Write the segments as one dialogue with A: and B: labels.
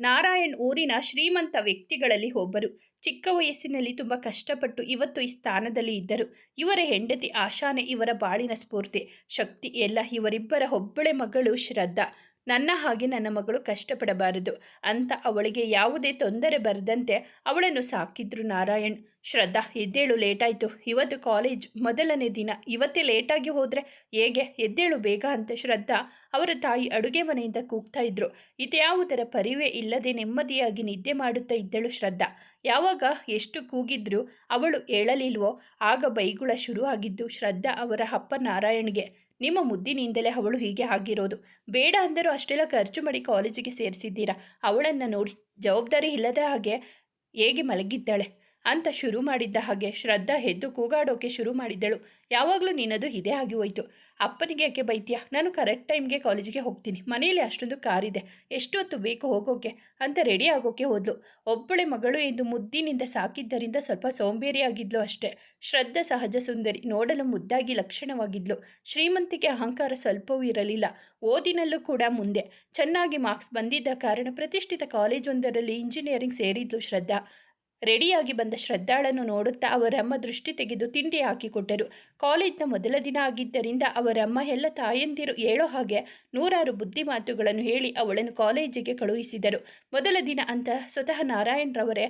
A: ನಾರಾಯಣ್ ಊರಿನ ಶ್ರೀಮಂತ ವ್ಯಕ್ತಿಗಳಲ್ಲಿ ಒಬ್ಬರು. ಚಿಕ್ಕ ವಯಸ್ಸಿನಲ್ಲಿ ತುಂಬ ಕಷ್ಟಪಟ್ಟು ಇವತ್ತು ಈ ಸ್ಥಾನದಲ್ಲಿ ಇದ್ದರು. ಇವರ ಹೆಂಡತಿ ಆಶಾನೆ ಇವರ ಬಾಳಿನ ಸ್ಫೂರ್ತಿ, ಶಕ್ತಿ ಎಲ್ಲ ಇವರಿಬ್ಬರ ಒಬ್ಬಳೆ ಮಗಳು ಶ್ರದ್ಧಾ. ನನ್ನ ಹಾಗೆ ನನ್ನ ಮಗಳು ಕಷ್ಟಪಡಬಾರದು. ಅಂತ ಅವಳಿಗೆ ಯಾವುದೇ ತೊಂದರೆ ಬರದಂತೆ ಅವಳನ್ನು ಸಾಕಿದ್ರು ನಾರಾಯಣ್. ಶ್ರದ್ಧಾ, ಎದ್ದೇಳು ಲೇಟಾಯಿತು. ಇವತ್ತು ಕಾಲೇಜ್ ಮೊದಲನೇ ದಿನ. ಇವತ್ತೇ ಲೇಟಾಗಿ ಹೋದರೆ ಹೇಗೆ? ಎದ್ದೇಳು ಬೇಗ ಅಂತ ಶ್ರದ್ಧಾ ಅವರ ತಾಯಿ ಅಡುಗೆ ಮನೆಯಿಂದ ಕೂಗ್ತಾ ಇದ್ರು. ಇದ್ಯಾವುದರ ಪರಿವೇ ಇಲ್ಲದೆ ನೆಮ್ಮದಿಯಾಗಿ ನಿದ್ದೆ ಮಾಡುತ್ತಾ ಇದ್ದಳು ಶ್ರದ್ಧಾ. ಯಾವಾಗ ಎಷ್ಟು ಕೂಗಿದ್ರು ಅವಳು ಹೇಳಲಿಲ್ವೋ ಆಗ ಬೈಗುಳ ಶುರು ಆಗಿದ್ದು ಶ್ರದ್ಧಾ ಅವರ ಅಪ್ಪ ನಾರಾಯಣ್ಗೆ, ನಿಮ್ಮ ಮುದ್ದಿನಿಂದಲೇ ಅವಳು ಹೀಗೆ ಆಗಿರೋದು. ಬೇಡ ಅಂದರೂ ಅಷ್ಟೆಲ್ಲ ಖರ್ಚು ಮಾಡಿ ಕಾಲೇಜಿಗೆ ಸೇರಿಸಿದ್ದೀರಾ? ಅವಳನ್ನು ನೋಡಿ ಜವಾಬ್ದಾರಿ ಇಲ್ಲದ ಹಾಗೆ ಹೇಗೆ ಮಲಗಿದ್ದಾಳೆ? ಅಂತ ಶುರು ಮಾಡಿದ್ದ ಹಾಗೆ ಶ್ರದ್ಧಾ ಎದ್ದು ಕೂಗಾಡೋಕೆ ಶುರು ಮಾಡಿದ್ದಳು. ಯಾವಾಗಲೂ ನಿನ್ನದು ಇದೇ ಆಗಿ ಹೋಯಿತು. ಅಪ್ಪನಿಗೆ ಯಾಕೆ ಬೈತೀಯ? ನಾನು ಕರೆಕ್ಟ್ ಟೈಮ್ಗೆ ಕಾಲೇಜಿಗೆ ಹೋಗ್ತೀನಿ. ಮನೆಯಲ್ಲಿ ಅಷ್ಟೊಂದು ಕಾರಿದೆ ಎಷ್ಟು ಹೊತ್ತು ಬೇಕು ಹೋಗೋಕೆ? ಅಂತ ರೆಡಿ ಆಗೋಕೆ ಹೋದ್ಲು. ಒಬ್ಬಳೆ ಮಗಳು ಎಂದು ಮುದ್ದಿನಿಂದ ಸಾಕಿದ್ದರಿಂದ ಸ್ವಲ್ಪ ಸೋಂಬೇರಿಯಾಗಿದ್ಲು ಅಷ್ಟೇ. ಶ್ರದ್ಧಾ ಸಹಜ ಸುಂದರಿ ನೋಡಲು ಮುದ್ದಾಗಿ ಲಕ್ಷಣವಾಗಿದ್ಲು. ಶ್ರೀಮಂತಿಗೆ ಅಹಂಕಾರ ಸ್ವಲ್ಪವೂ ಇರಲಿಲ್ಲ. ಓದಿನಲ್ಲೂ ಕೂಡ ಮುಂದೆ. ಚೆನ್ನಾಗಿ ಮಾರ್ಕ್ಸ್ ಬಂದಿದ್ದ ಕಾರಣ ಪ್ರತಿಷ್ಠಿತ ಕಾಲೇಜೊಂದರಲ್ಲಿ ಇಂಜಿನಿಯರಿಂಗ್ ಸೇರಿದ್ಲು ಶ್ರದ್ಧಾ. ರೆಡಿಯಾಗಿ ಬಂದ ಶ್ರದ್ಧಾಳನ್ನು ನೋಡುತ್ತಾ ಅವರಮ್ಮ ದೃಷ್ಟಿ ತೆಗೆದು ತಿಂಡಿ ಹಾಕಿಕೊಟ್ಟರು. ಕಾಲೇಜ್ನ ಮೊದಲ ದಿನ ಆಗಿದ್ದರಿಂದ ಅವರಮ್ಮ, ಎಲ್ಲ ತಾಯಂದಿರು ಹೇಳೋ ಹಾಗೆ ನೂರಾರು ಬುದ್ಧಿ ಮಾತುಗಳನ್ನು ಹೇಳಿ ಅವಳನ್ನು ಕಾಲೇಜಿಗೆ ಕಳುಹಿಸಿದರು. ಮೊದಲ ದಿನ ಅಂತ ಸ್ವತಃ ನಾರಾಯಣರವರೇ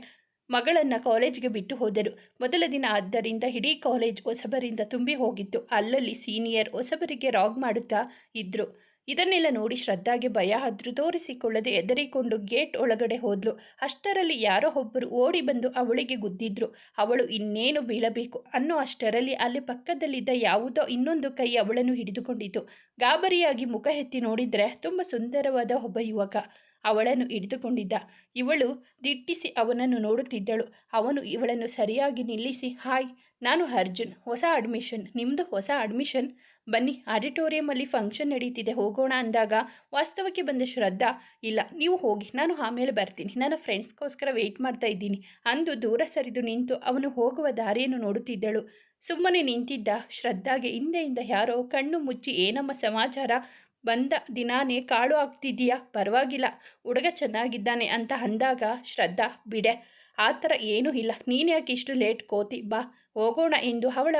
A: ಮಗಳನ್ನು ಕಾಲೇಜ್ಗೆ ಬಿಟ್ಟು ಹೋದರು. ಮೊದಲ ದಿನ ಆದ್ದರಿಂದ ಇಡೀ ಕಾಲೇಜ್ ಹೊಸಬರಿಂದ ತುಂಬಿ ಹೋಗಿತ್ತು. ಅಲ್ಲಲ್ಲಿ ಸೀನಿಯರ್ ಹೊಸಬರಿಗೆ ರಾಗ್ ಮಾಡುತ್ತಾ ಇದ್ರು. ಇದನ್ನೆಲ್ಲ ನೋಡಿ ಶ್ರದ್ಧಾಗೆ ಭಯ ಆದ್ರೂ ತೋರಿಸಿಕೊಳ್ಳದೆ ಎದರಿಕೊಂಡು ಗೇಟ್ ಒಳಗಡೆ ಹೋದ್ಲು. ಅಷ್ಟರಲ್ಲಿ ಯಾರೋ ಒಬ್ಬರು ಓಡಿ ಬಂದು ಅವಳಿಗೆ ಗುದ್ದಿದ್ರು. ಅವಳು ಇನ್ನೇನು ಬೀಳಬೇಕು ಅನ್ನೋ ಅಷ್ಟರಲ್ಲಿ ಅಲ್ಲಿ ಪಕ್ಕದಲ್ಲಿದ್ದ ಯಾವುದೋ ಇನ್ನೊಂದು ಕೈ ಅವಳನ್ನು ಹಿಡಿದುಕೊಂಡಿತು. ಗಾಬರಿಯಾಗಿ ಮುಖ ಎತ್ತಿ ನೋಡಿದರೆ ತುಂಬ ಸುಂದರವಾದ ಒಬ್ಬ ಯುವಕ ಅವಳನ್ನು ಹಿಡಿದುಕೊಂಡಿದ್ದ. ಇವಳು ದಿಟ್ಟಿಸಿ ಅವನನ್ನು ನೋಡುತ್ತಿದ್ದಳು. ಅವನು ಇವಳನ್ನು ಸರಿಯಾಗಿ ನಿಲ್ಲಿಸಿ, ಹಾಯ್, ನಾನು ಅರ್ಜುನ್, ಹೊಸ ಅಡ್ಮಿಷನ್ ನಿಮ್ಮದು ಹೊಸ ಅಡ್ಮಿಷನ್? ಬನ್ನಿ, ಆಡಿಟೋರಿಯಮಲ್ಲಿ ಫಂಕ್ಷನ್ ನಡೀತಿದೆ, ಹೋಗೋಣ ಅಂದಾಗ ವಾಸ್ತವಕ್ಕೆ ಬಂದ ಶ್ರದ್ಧಾ, ಇಲ್ಲ, ನೀವು ಹೋಗಿ, ನಾನು ಆಮೇಲೆ ಬರ್ತೀನಿ, ನನ್ನ ಫ್ರೆಂಡ್ಸ್ಗೋಸ್ಕರ ವೆಯ್ಟ್ ಮಾಡ್ತಾ ಇದ್ದೀನಿ ಅಂದು ದೂರ ಸರಿದು ನಿಂತು ಅವನು ಹೋಗುವ ದಾರಿಯನ್ನು ನೋಡುತ್ತಿದ್ದಳು. ಸುಮ್ಮನೆ ನಿಂತಿದ್ದ ಶ್ರದ್ಧಾಗೆ ಹಿಂದೆಯಿಂದ ಯಾರೋ ಕಣ್ಣು ಮುಚ್ಚಿ, ಏನಮ್ಮ ಸಮಾಚಾರ? ಬಂದ ದಿನಾನೇ ಕಾಳು ಆಗ್ತಿದ್ದೀಯಾ ಪರವಾಗಿಲ್ಲ, ಹುಡುಗ ಚೆನ್ನಾಗಿದ್ದಾನೆ ಅಂತ ಅಂದಾಗ ಶ್ರದ್ಧಾ, ಬಿಡೆ, ಆ ಥರ ಏನೂ ಇಲ್ಲ, ನೀನು ಯಾಕೆ ಇಷ್ಟು ಲೇಟ್ ಕೋತಿ? ಬಾ, ಹೋಗೋಣ ಎಂದು ಅವಳ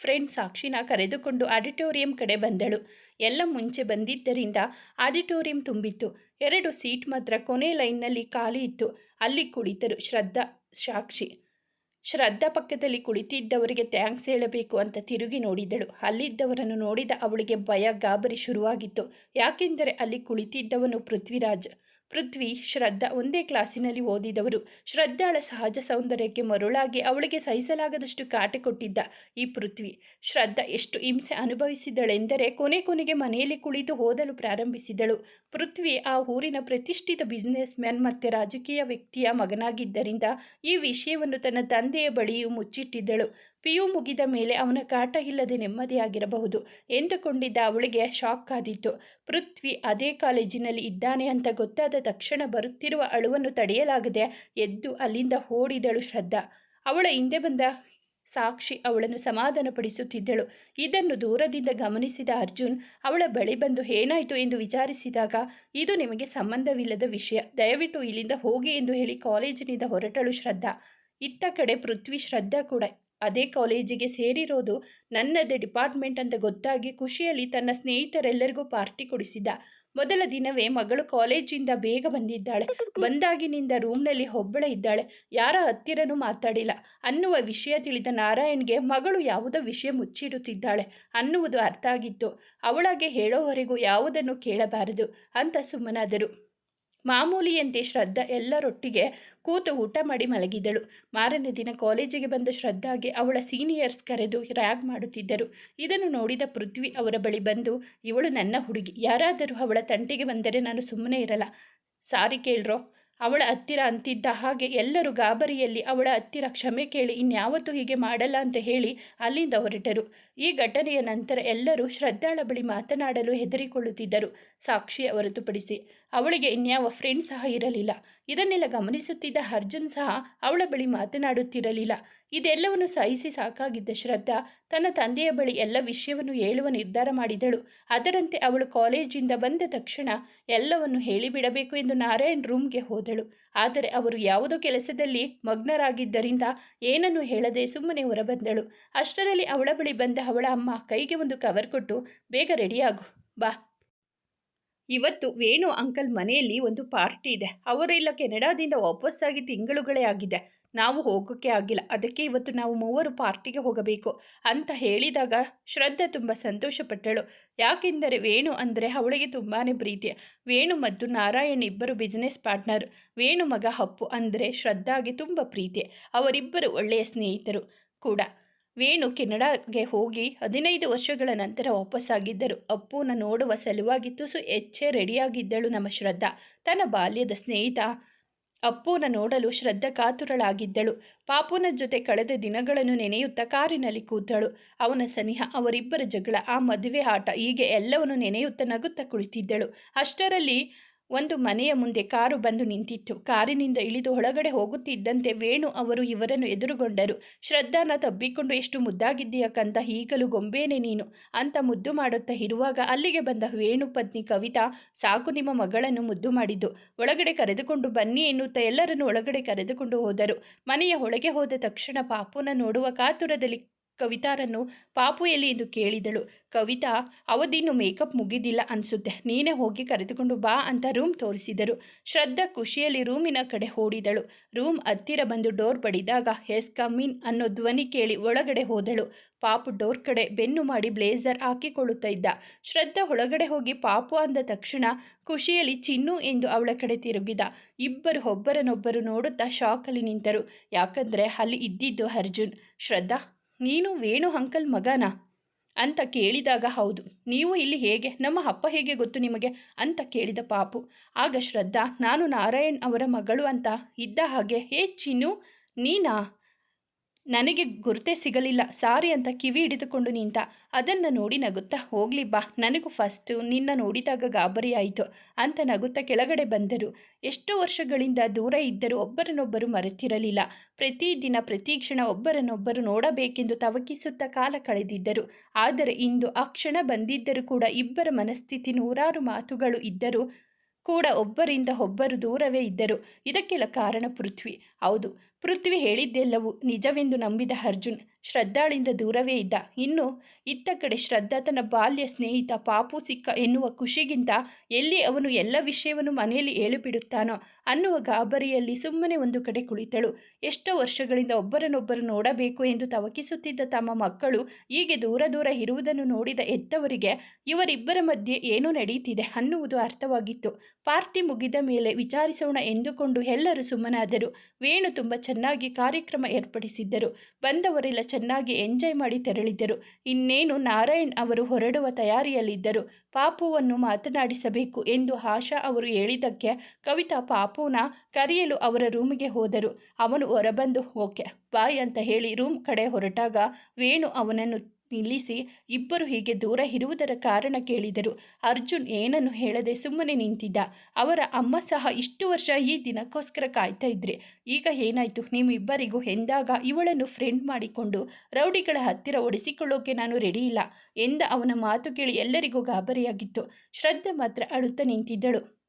A: ಫ್ರೆಂಡ್ ಸಾಕ್ಷಿನ ಕರೆದುಕೊಂಡು ಆಡಿಟೋರಿಯಂ ಕಡೆ ಬಂದಳು. ಎಲ್ಲ ಮುಂಚೆ ಬಂದಿದ್ದರಿಂದ ಆಡಿಟೋರಿಯಂ ತುಂಬಿತ್ತು. ಎರಡು ಸೀಟ್ ಮಾತ್ರ ಕೊನೆ ಲೈನ್ನಲ್ಲಿ ಖಾಲಿ ಇತ್ತು. ಅಲ್ಲಿ ಕುಳಿತರು ಶ್ರದ್ಧಾ ಸಾಕ್ಷಿ. ಶ್ರದ್ಧಾ ಪಕ್ಕದಲ್ಲಿ ಕುಳಿತಿದ್ದವರಿಗೆ ಥ್ಯಾಂಕ್ಸ್ ಹೇಳಬೇಕು ಅಂತ ತಿರುಗಿ ನೋಡಿದಳು. ಅಲ್ಲಿದ್ದವರನ್ನು ನೋಡಿದ ಅವಳಿಗೆ ಭಯ ಗಾಬರಿ ಶುರುವಾಗಿತ್ತು. ಯಾಕೆಂದರೆ ಅಲ್ಲಿ ಕುಳಿತಿದ್ದವನು ಪೃಥ್ವಿರಾಜ್. ಪೃಥ್ವಿ ಶ್ರದ್ಧಾ ಒಂದೇ ಕ್ಲಾಸಿನಲ್ಲಿ ಓದಿದವರು. ಶ್ರದ್ಧಾಳ ಸಹಜ ಸೌಂದರ್ಯಕ್ಕೆ ಮರುಳಾಗಿ ಅವಳಿಗೆ ಸಹಿಸಲಾಗದಷ್ಟು ಕಾಟ ಕೊಟ್ಟಿದ್ದ ಈ ಪೃಥ್ವಿ. ಶ್ರದ್ಧಾ ಎಷ್ಟು ಹಿಂಸೆ ಅನುಭವಿಸಿದಳೆಂದರೆ ಕೊನೆ ಕೊನೆಗೆ ಮನೆಯಲ್ಲಿ ಕುಳಿತು ಓದಲು ಪ್ರಾರಂಭಿಸಿದಳು. ಪೃಥ್ವಿ ಆ ಊರಿನ ಪ್ರತಿಷ್ಠಿತ ಬಿಸ್ನೆಸ್ ಮ್ಯಾನ್ ಮತ್ತು ರಾಜಕೀಯ ವ್ಯಕ್ತಿಯ ಮಗನಾಗಿದ್ದರಿಂದ ಈ ವಿಷಯವನ್ನು ತನ್ನ ತಂದೆಯ ಬಳಿಯೂ ಮುಚ್ಚಿಟ್ಟಿದ್ದಳು. ಪಿಯು ಮುಗಿದ ಮೇಲೆ ಅವನ ಕಾಟ ಇಲ್ಲದೆ ನೆಮ್ಮದಿಯಾಗಿರಬಹುದು ಎಂದುಕೊಂಡಿದ್ದ ಅವಳಿಗೆ ಶಾಕ್ ಆದಿತ್ತು. ಪೃಥ್ವಿ ಅದೇ ಕಾಲೇಜಿನಲ್ಲಿ ಇದ್ದಾನೆ ಅಂತ ಗೊತ್ತಾದ ತಕ್ಷಣ ಬರುತ್ತಿರುವ ಅಳುವನ್ನು ತಡೆಯಲಾಗದೆ ಎದ್ದು ಅಲ್ಲಿಂದ ಓಡಿದಳು ಶ್ರದ್ಧಾ. ಅವಳ ಹಿಂದೆ ಬಂದ ಸಾಕ್ಷಿ ಅವಳನ್ನು ಸಮಾಧಾನಪಡಿಸುತ್ತಿದ್ದಳು. ಇದನ್ನು ದೂರದಿಂದ ಗಮನಿಸಿದ ಅರ್ಜುನ್, ಅವಳ ಬಳಿ ಬಂದು ಏನಾಯಿತು ಎಂದು ವಿಚಾರಿಸಿದಾಗ, ಇದು ನಿಮಗೆ ಸಂಬಂಧವಿಲ್ಲದ ವಿಷಯ, ದಯವಿಟ್ಟು ಇಲ್ಲಿಂದ ಹೋಗಿ ಎಂದು ಹೇಳಿ ಕಾಲೇಜಿನಿಂದ ಹೊರಟಳು ಶ್ರದ್ಧಾ. ಇತ್ತ ಕಡೆ ಪೃಥ್ವಿ ಶ್ರದ್ಧಾ ಕೂಡ ಅದೇ ಕಾಲೇಜಿಗೆ ಸೇರಿರೋದು ನನ್ನದೇ ಡಿಪಾರ್ಟ್ಮೆಂಟ್ ಅಂತ ಗೊತ್ತಾಗಿ ಖುಷಿಯಲ್ಲಿ ತನ್ನ ಸ್ನೇಹಿತರೆಲ್ಲರಿಗೂ ಪಾರ್ಟಿ ಕೊಡಿಸಿದ. ಮೊದಲ ದಿನವೇ ಮಗಳು ಕಾಲೇಜಿಂದ ಬೇಗ ಬಂದಿದ್ದಾಳೆ. ಬಂದಾಗಿನಿಂದ ರೂಮ್ನಲ್ಲಿ ಒಬ್ಬಳೆ ಇದ್ದಾಳೆ. ಯಾರ ಹತ್ತಿರನೂ ಮಾತಾಡಿಲ್ಲ. ಅನ್ನುವ ವಿಷಯ ತಿಳಿದ ನಾರಾಯಣ್ಗೆ ಮಗಳು ಯಾವುದೋ ವಿಷಯ ಮುಚ್ಚಿಡುತ್ತಿದ್ದಾಳೆ ಅನ್ನುವುದು ಅರ್ಥ ಆಗಿತ್ತು. ಅವಳಾಗೆ ಹೇಳೋವರೆಗೂ ಯಾವುದನ್ನು ಕೇಳಬಾರದು ಅಂತ ಸುಮ್ಮನಾದರು. ಮಾಮೂಲಿಯಂತೆ ಶ್ರದ್ಧಾ ಎಲ್ಲರೊಟ್ಟಿಗೆ ಕೂತು ಊಟ ಮಾಡಿ ಮಲಗಿದಳು. ಮಾರನೇ ದಿನ ಕಾಲೇಜಿಗೆ ಬಂದ ಶ್ರದ್ಧಾಗೆ ಅವಳ ಸೀನಿಯರ್ಸ್ ಕರೆದು ರ್ಯಾಗ್ ಮಾಡುತ್ತಿದ್ದರು. ಇದನ್ನು ನೋಡಿದ ಪೃಥ್ವಿ ಅವರ ಬಳಿ ಬಂದು, ಇವಳು ನನ್ನ ಹುಡುಗಿ. ಯಾರಾದರೂ ಅವಳ ತಂಟೆಗೆ ಬಂದರೆ ನಾನು ಸುಮ್ಮನೆ ಇರಲ್ಲ. ಸಾರಿ ಕೇಳ್ರೋ. ಅವಳ ಹತ್ತಿರ ಅಂತಿದ್ದ ಹಾಗೆ ಎಲ್ಲರೂ ಗಾಬರಿಯಲ್ಲಿ ಅವಳ ಹತ್ತಿರ ಕ್ಷಮೆ ಕೇಳಿ ಇನ್ಯಾವತ್ತೂ ಹೀಗೆ ಮಾಡಲ್ಲ ಅಂತ ಹೇಳಿ ಅಲ್ಲಿಂದ ಹೊರಟರು. ಈ ಘಟನೆಯ ನಂತರ ಎಲ್ಲರೂ ಶ್ರದ್ಧಾಳ ಬಳಿ ಮಾತನಾಡಲು ಹೆದರಿಕೊಳ್ಳುತ್ತಿದ್ದರು. ಸಾಕ್ಷಿ ಹೊರತುಪಡಿಸಿ ಅವಳಿಗೆ ಇನ್ಯಾವ ಫ್ರೆಂಡ್ ಸಹ ಇರಲಿಲ್ಲ. ಇದನ್ನೆಲ್ಲ ಗಮನಿಸುತ್ತಿದ್ದ ಅರ್ಜುನ್ ಸಹ ಅವಳ ಬಳಿ ಮಾತನಾಡುತ್ತಿರಲಿಲ್ಲ. ಇದೆಲ್ಲವನ್ನು ಸಹಿಸಿ ಸಾಕಾಗಿದ್ದ ಶ್ರದ್ಧಾ ತನ್ನ ತಂದೆಯ ಬಳಿ ಎಲ್ಲ ವಿಷಯವನ್ನು ಹೇಳುವ ನಿರ್ಧಾರ ಮಾಡಿದಳು. ಅದರಂತೆ ಅವಳು ಕಾಲೇಜಿಂದ ಬಂದ ತಕ್ಷಣ ಎಲ್ಲವನ್ನು ಹೇಳಿಬಿಡಬೇಕು ಎಂದು ನಾರಾಯಣ್ ರೂಮ್ಗೆ ಹೋದಳು. ಆದರೆ ಅವರು ಯಾವುದೋ ಕೆಲಸದಲ್ಲಿ ಮಗ್ನರಾಗಿದ್ದರಿಂದ ಏನನ್ನೂ ಹೇಳದೆ ಸುಮ್ಮನೆ ಹೊರಬಂದಳು. ಅಷ್ಟರಲ್ಲಿ ಅವಳ ಬಳಿ ಬಂದ ಅವಳ ಅಮ್ಮ ಕೈಗೆ ಒಂದು ಕವರ್ ಕೊಟ್ಟು, ಬೇಗ ರೆಡಿಯಾಗು ಬಾ. ಇವತ್ತು ವೇಣು ಅಂಕಲ್ ಮನೆಯಲ್ಲಿ ಒಂದು ಪಾರ್ಟಿ ಇದೆ. ಅವರೆಲ್ಲ ಕೆನಡಾದಿಂದ ವಾಪಸ್ಸಾಗಿ ತಿಂಗಳುಗಳೇ ಆಗಿದೆ. ನಾವು ಹೋಗೋಕ್ಕೆ ಆಗಿಲ್ಲ. ಅದಕ್ಕೆ ಇವತ್ತು ನಾವು ಮೂವರು ಪಾರ್ಟಿಗೆ ಹೋಗಬೇಕು ಅಂತ ಹೇಳಿದಾಗ ಶ್ರದ್ಧೆ ತುಂಬ ಸಂತೋಷಪಟ್ಟಳು. ಯಾಕೆಂದರೆ ವೇಣು ಅಂದರೆ ಅವಳಿಗೆ ತುಂಬಾ ಪ್ರೀತಿ ವೇಣು ಮತ್ತು ನಾರಾಯಣ್ ಇಬ್ಬರು ಬಿಸ್ನೆಸ್ ಪಾರ್ಟ್ನರ್ ವೇಣು ಮಗ ಹಪ್ಪು ಅಂದರೆ ಶ್ರದ್ಧಾಗೆ ತುಂಬ ಪ್ರೀತಿ ಅವರಿಬ್ಬರು ಒಳ್ಳೆಯ ಸ್ನೇಹಿತರು ಕೂಡ. ವೇಣು ಕೆನಡಾಗೆ ಹೋಗಿ ಹದಿನೈದು ವರ್ಷಗಳ ನಂತರ ವಾಪಸ್ಸಾಗಿದ್ದರು. ಅಪ್ಪುನ ನೋಡುವ ಸಲುವಾಗಿ ತುಸು ಹೆಚ್ಚೆ ರೆಡಿಯಾಗಿದ್ದಳು ನಮ್ಮ ಶ್ರದ್ಧಾ. ತನ್ನ ಬಾಲ್ಯದ ಸ್ನೇಹಿತ ಅಪ್ಪುನ ನೋಡಲು ಶ್ರದ್ಧಾ ಕಾತುರಳಾಗಿದ್ದಳು ಪಾಪುನ ಜೊತೆ ಕಳೆದ ದಿನಗಳನ್ನು ನೆನೆಯುತ್ತಾ ಕಾರಿನಲ್ಲಿ ಕೂತಳು. ಅವನ ಸನಿಹ, ಅವರಿಬ್ಬರ ಜಗಳ, ಆ ಮದುವೆ ಆಟ ಹೀಗೆ ಎಲ್ಲವನ್ನು ನೆನೆಯುತ್ತಾ ನಗುತ್ತಾ ಕುಳಿತಿದ್ದಳು. ಅಷ್ಟರಲ್ಲಿ ಒಂದು ಮನೆಯ ಮುಂದೆ ಕಾರು ಬಂದು ನಿಂತಿತ್ತು. ಕಾರಿನಿಂದ ಇಳಿದು ಒಳಗಡೆ ಹೋಗುತ್ತಿದ್ದಂತೆ ವೇಣು ಅವರು ಇವರನ್ನು ಎದುರುಗೊಂಡರು. ಶ್ರದ್ಧಾನ ತಬ್ಬಿಕೊಂಡು, ಎಷ್ಟು ಮುದ್ದಾಗಿದ್ದೀಯ ಕಂತ ಈಗಲೂ ಗೊಂಬೇನೆ ನೀನು ಅಂತ ಮುದ್ದು ಮಾಡುತ್ತಾ ಇರುವಾಗ ಅಲ್ಲಿಗೆ ಬಂದ ವೇಣು ಪತ್ನಿ ಕವಿತಾ ಸಾಕು ನಿಮ್ಮ ಮಗಳನ್ನು ಮುದ್ದು ಮಾಡಿದ್ದು. ಒಳಗಡೆ ಕರೆದುಕೊಂಡು ಬನ್ನಿ ಎನ್ನುತ್ತಾ ಎಲ್ಲರನ್ನು ಒಳಗಡೆ ಕರೆದುಕೊಂಡು ಹೋದರು. ಮನೆಯ ಒಳಗೆ ಹೋದ ತಕ್ಷಣ ಪಾಪುನ ನೋಡುವ ಕಾತುರದಲ್ಲಿ ಕವಿತಾರನ್ನು ಪಾಪು ಎಲ್ಲಿ ಎಂದು ಕೇಳಿದಳು. ಕವಿತಾ ಅವದಿನ್ನು ಮೇಕಪ್ ಮುಗಿದಿಲ್ಲ ಅನಿಸುತ್ತೆ. ನೀನೇ ಹೋಗಿ ಕರೆದುಕೊಂಡು ಬಾ ಅಂತ ರೂಮ್ ತೋರಿಸಿದರು. ಶ್ರದ್ಧಾ ಖುಷಿಯಲ್ಲಿ ರೂಮಿನ ಕಡೆ ಓಡಿದಳು. ರೂಮ್ ಹತ್ತಿರ ಬಂದು ಡೋರ್ ಬಡಿದಾಗ, ಎಸ್ ಕಮ್ಮಿನ್ ಅನ್ನೋ ಧ್ವನಿ ಕೇಳಿ ಒಳಗಡೆ ಹೋದಳು. ಪಾಪು ಡೋರ್ ಕಡೆ ಬೆನ್ನು ಮಾಡಿ ಬ್ಲೇಸರ್ ಹಾಕಿಕೊಳ್ಳುತ್ತಾ ಇದ್ದ. ಶ್ರದ್ಧಾ ಒಳಗಡೆ ಹೋಗಿ ಪಾಪು ಅಂದ ತಕ್ಷಣ ಖುಷಿಯಲ್ಲಿ ಚಿನ್ನು ಎಂದು ಅವಳ ಕಡೆ ತಿರುಗಿದ. ಇಬ್ಬರು ಒಬ್ಬರನ್ನೊಬ್ಬರು ನೋಡುತ್ತಾ ಶಾಕಲ್ಲಿ ನಿಂತರು. ಯಾಕಂದರೆ ಅಲ್ಲಿ ಇದ್ದಿದ್ದು ಅರ್ಜುನ್. ಶ್ರದ್ಧಾ ನೀನು ವೇಣು ಅಂಕಲ್ ಮಗನಾ? ಅಂತ ಕೇಳಿದಾಗ, ಹೌದು, ನೀವು ಇಲ್ಲಿ ಹೇಗೆ? ನಮ್ಮ ಅಪ್ಪ ಹೇಗೆ ಗೊತ್ತು ನಿಮಗೆ? ಅಂತ ಕೇಳಿದ ಪಾಪು. ಆಗ ಶ್ರದ್ಧಾ, ನಾನು ನಾರಾಯಣ್ ಅವರ ಮಗಳು ಅಂತ ಇದ್ದ ಹಾಗೆ, ಹೇ ಚಿನ್ನು, ನೀನಾ? ನನಗೆ ಗುರುತೇ ಸಿಗಲಿಲ್ಲ. ಸಾರಿ ಅಂತ ಕಿವಿ ಹಿಡಿದುಕೊಂಡು ನಿಂತ. ಅದನ್ನು ನೋಡಿ ನಗುತ್ತಾ, ಹೋಗ್ಲಿ ಬಾ. ನನಗೂ ಫಸ್ಟು ನಿನ್ನ ನೋಡಿದಾಗ ಗಾಬರಿ ಆಯಿತು ಅಂತ ನಗುತ್ತಾ ಕೆಳಗಡೆ ಬಂದರು. ಎಷ್ಟು ವರ್ಷಗಳಿಂದ ದೂರ ಇದ್ದರೂ ಒಬ್ಬರನ್ನೊಬ್ಬರು ಮರೆತಿರಲಿಲ್ಲ. ಪ್ರತಿದಿನ ಪ್ರತಿ ಕ್ಷಣ ಒಬ್ಬರನ್ನೊಬ್ಬರು ನೋಡಬೇಕೆಂದು ತವಕಿಸುತ್ತಾ ಕಾಲ ಕಳೆದಿದ್ದರು. ಆದರೆ ಇಂದು ಆ ಕ್ಷಣ ಬಂದಿದ್ದರೂ ಕೂಡ ಇಬ್ಬರ ಮನಸ್ಥಿತಿ ನೂರಾರು ಮಾತುಗಳು ಇದ್ದರೂ ಕೂಡ ಒಬ್ಬರಿಂದ ಒಬ್ಬರು ದೂರವೇ ಇದ್ದರು. ಇದಕ್ಕೆಲ್ಲ ಕಾರಣ ಪೃಥ್ವಿ. ಹೌದು ಪೃಥ್ವಿ ಹೇಳಿದ್ದೆಲ್ಲವೂ ನಿಜವೆಂದು ನಂಬಿದ ಅರ್ಜುನ್ ಶ್ರದ್ಧಾಳಿಂದ ದೂರವೇ ಇದ್ದ. ಇನ್ನು ಇತ್ತ ಕಡೆ ಶ್ರದ್ಧಾ ತನ್ನ ಬಾಲ್ಯ ಸ್ನೇಹಿತ ಪಾಪು ಸಿಕ್ಕ ಎನ್ನುವ ಖುಷಿಗಿಂತ ಎಲ್ಲಿ ಅವನು ಎಲ್ಲ ವಿಷಯವನ್ನು ಮನೆಯಲ್ಲಿ ಹೇಳಿಬಿಡುತ್ತಾನೋ ಅನ್ನುವ ಗಾಬರಿಯಲ್ಲಿ ಸುಮ್ಮನೆ ಒಂದು ಕಡೆ ಕುಳಿತಳು. ಎಷ್ಟೋ ವರ್ಷಗಳಿಂದ ಒಬ್ಬರನ್ನೊಬ್ಬರು ನೋಡಬೇಕು ಎಂದು ತವಕಿಸುತ್ತಿದ್ದ ತಮ್ಮ ಮಕ್ಕಳು ಹೀಗೆ ದೂರ ದೂರ ಇರುವುದನ್ನು ನೋಡಿದ ಎತ್ತವರಿಗೆ ಇವರಿಬ್ಬರ ಮಧ್ಯೆ ಏನೋ ನಡೆಯುತ್ತಿದೆ ಅನ್ನುವುದು ಅರ್ಥವಾಗಿತ್ತು. ಪಾರ್ಟಿ ಮುಗಿದ ಮೇಲೆ ವಿಚಾರಿಸೋಣ ಎಂದುಕೊಂಡು ಎಲ್ಲರೂ ಸುಮ್ಮನಾದರು. ವೇಣು ತುಂಬ ಚೆನ್ನಾಗಿ ಕಾರ್ಯಕ್ರಮ ಏರ್ಪಡಿಸಿದ್ದರು. ಬಂದವರೆಲ್ಲ ಚೆನ್ನಾಗಿ ಎಂಜಾಯ್ ಮಾಡಿ ತೆರಳಿದ್ದರು. ಇನ್ನೇನು ನಾರಾಯಣ್ ಅವರು ಹೊರಡುವ ತಯಾರಿಯಲ್ಲಿದ್ದರು. ಪಾಪುವನ್ನು ಮಾತನಾಡಿಸಬೇಕು ಎಂದು ಆಶಾ ಅವರು ಹೇಳಿದ್ದಕ್ಕೆ ಕವಿತಾ ಪಾಪುನ ಕರೆಯಲು ಅವರ ರೂಮಿಗೆ ಹೋದರು. ಅವನು ಹೊರಬಂದು, ಓಕೆ, ಬಾಯ್ ಅಂತ ಹೇಳಿ ರೂಮ್ ಕಡೆ ಹೊರಟಾಗ ವೇಣು ಅವನನ್ನು ನಿಲ್ಲಿಸಿ ಇಬ್ಬರು ಹೀಗೆ ದೂರ ಇರುವುದರ ಕಾರಣ ಕೇಳಿದರು. ಅರ್ಜುನ್ ಏನನ್ನು ಹೇಳದೆ ಸುಮ್ಮನೆ ನಿಂತಿದ್ದ. ಅವರ ಅಮ್ಮ ಸಹ ಇಷ್ಟು ವರ್ಷ ಈ ದಿನಕ್ಕೋಸ್ಕರ ಕಾಯ್ತಾ ಇದ್ರಿ. ಈಗ ಏನಾಯಿತು? ನಿಮ್ಮಿಬ್ಬರಿಗೂ ಎಂದಾಗ ಇವಳನ್ನು ಫ್ರೆಂಡ್ ಮಾಡಿಕೊಂಡು ರೌಡಿಗಳ ಹತ್ತಿರ ಒಡಿಸಿಕೊಳ್ಳೋಕೆ ನಾನು ರೆಡಿ ಇಲ್ಲ ಎಂದ ಅವನ ಮಾತು ಕೇಳಿ ಎಲ್ಲರಿಗೂ ಗಾಬರಿಯಾಗಿತ್ತು. ಶ್ರದ್ಧೆ ಮಾತ್ರ ಅಳುತ್ತಾ ನಿಂತಿದ್ದಳು.